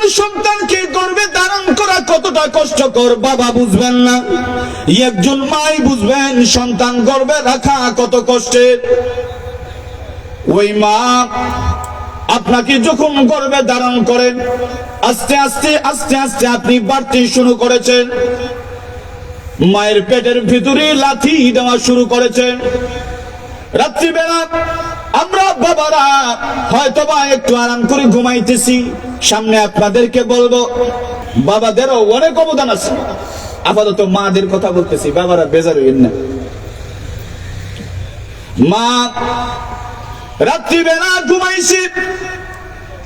নতুন সন্তানকে গর্বে ধারণ করা কতটা কষ্টকর, বাবা বুঝবেন না। একজন মাই বুঝবেন, সন্তান গর্বে রাখা কত কষ্টের। ওই মা আপনাকে যখন গর্বে ধারণ করেন, আস্তে আস্তে আস্তে আস্তে আপনি বাড়তে শুরু করেছেন। মায়ের পেটের ভিতরে লাথি দেওয়া শুরু করেছেন। রাত্রিবেলা আমরা বাবারা হয়তোবা একটু আরাম করে ঘুমাইতেছি। সামনে আপনাদেরকে বলব, বাবাদেরও অনেক অবদান আছে। আপাতত মাদের কথা বলতেছি, বাবারা বেজার হইন না। মা, রাত্রিবেলা ঘুমাইছি,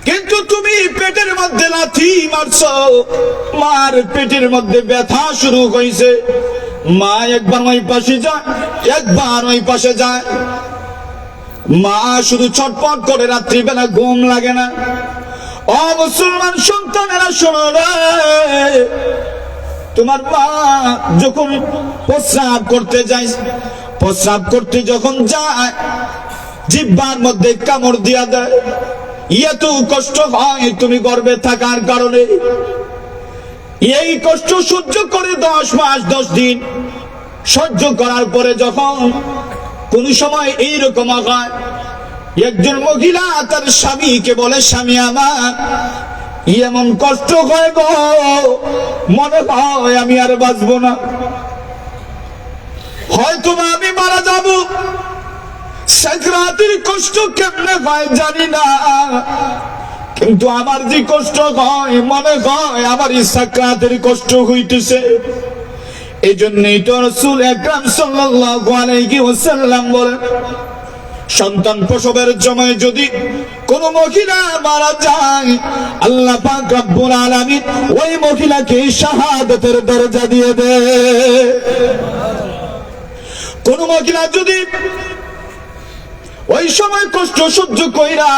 কিন্তু তুমি পেটের মধ্যে লাথি মারছো। মার পেটের মধ্যে ব্যথা শুরু হয়েছে মা একবার ওই পাশে যায়, একবার ওই পাশে যায়। মা শুধু ছটপট করে রাত্রিবেলা ঘুম লাগে না। ও মুসলমান সন্তানেরা, শোনো তোমার মা যখন প্রস্রাব করতে যায়, প্রস্রাব করতে যখন যায়, জিব্বার মধ্যে কামড় দিয়া দেয়। এত কষ্ট হয় তুমি গর্বে থাকার কারণে। এই কষ্ট সহ্য করে দশ মাস, দশ দিন সহ্য করার পরে যখন কোন সময় এইরকম হয় একজন মহিলা তার স্বামীকে বলে, স্বামী আমার এমন কষ্ট হয় গো। মনে হয় আমি আর বাঁচবো না। হয়তো আমি মারা যাব। সাকরাতের কষ্ট কেমনে হয় জানি না। কিন্তু আমার যে কষ্ট হয়, মনে হয় আমার এই সাকরাতের কষ্ট হইতেছে। এই জন্যই তো রসুল একরাম সাল্লাল্লাহু আলাইহি ওয়াসাল্লাম বলেন সন্তান প্রসবের সময় যদি কোন মহিলা মারা যায়, আল্লাহ পাক রব্বুল আলামিন ওই মহিলাকে শাহাদাতের দরজা দিয়ে দেয় কোন মহিলা যদি ওই সময় কষ্ট সহ্য কইরা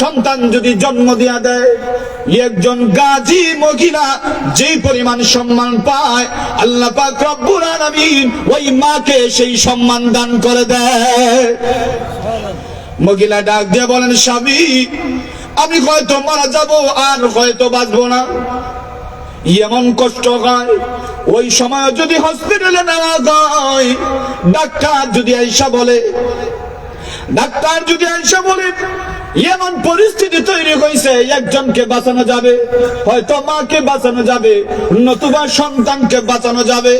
সন্তান যদি জন্ম দিয়া দেয় একজন গাজী মহিলা, যেই পরিমাণ সম্মান পায়, আল্লাহ পাক রব্বুল আলামিন ওই মাকে সেই সম্মান দান করে দেয়। মহিলা ডাক দিয়ে বলেন, স্বামী, আমি হয়তো মারা যাব আর হয়তো বাঁচবো না। এমন কষ্ট হয়, ওই সময় যদি হসপিটালে নেওয়া যায়, ডাক্তার যদি আইসা বলে ডাক্তার যদি আইসা বলে, এমন পরিস্থিতি তৈরি হয়েছে একজনকে বাঁচানো যাবে, হয়তো মাকে বাঁচানো যাবে, নতুবা সন্তানকে বাঁচানো যাবে।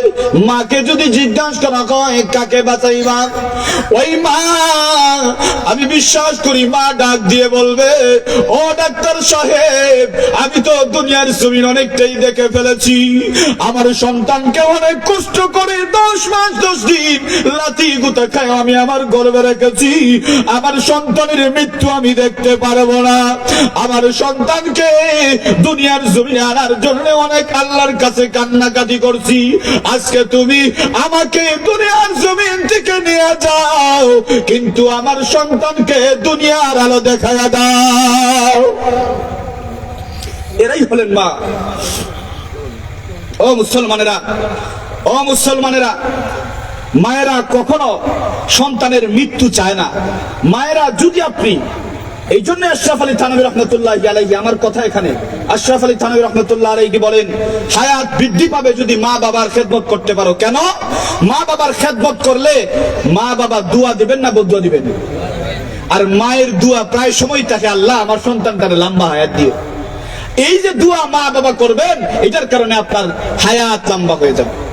মাকে যদি জিজ্ঞাসা করা হয় কাকে বাঁচাই বাঁচাইবা? ওই মা, আমি বিশ্বাস করি মা ডাক দিয়ে বলবে, ও ডাক্তার সাহেব, আমি তো দুনিয়ার ছবি অনেকটাই দেখে ফেলেছি। আমার সন্তানকে অনেক কষ্ট করে দশ মাস, দশ দিন লাথি গুতা খায় আমি আমার গর্বে রেখেছি। আমার সন্তানের মৃত্যু আমি দেখতে পারব না। আমার সন্তানকে দুনিয়ার জমিনে আনার জন্য অনেক আল্লাহর কাছে কান্নাকাটি করছি। আজকে তুমি আমাকে দুনিয়ার জমিন থেকে নিয়ে যাও, কিন্তু আমার সন্তানকে দুনিয়ার আলো দেখা দাও। এরাই হলেন মা। ও মুসলমানেরা ও মুসলমানেরা মায়েরা কখনো সন্তানের মৃত্যু চায় না। মায়েরা যদি আপনি এই জন্য আশরাফ আলী থানবী রহমতুল্লাহ আলাইহি আমার কথা এখানে, আশরাফ আলী থানবী রহমতুল্লাহ আলাইহি বলেন, হায়াত বৃদ্ধি পাবে যদি মা বাবার খেদমত করতে পারো। কেন? মা বাবার খেদমত করলে মা বাবা দুয়া দিবেন না বদুয়া দিবেন? আর মায়ের দুয়া প্রায় সময় তাকে আল্লাহ আমার সন্তানটারে লম্বা হায়াত দিয়ে। এই যে দুয়া মা বাবা করবেন, এটার কারণে আপনার হায়াত লম্বা হয়ে যাবে।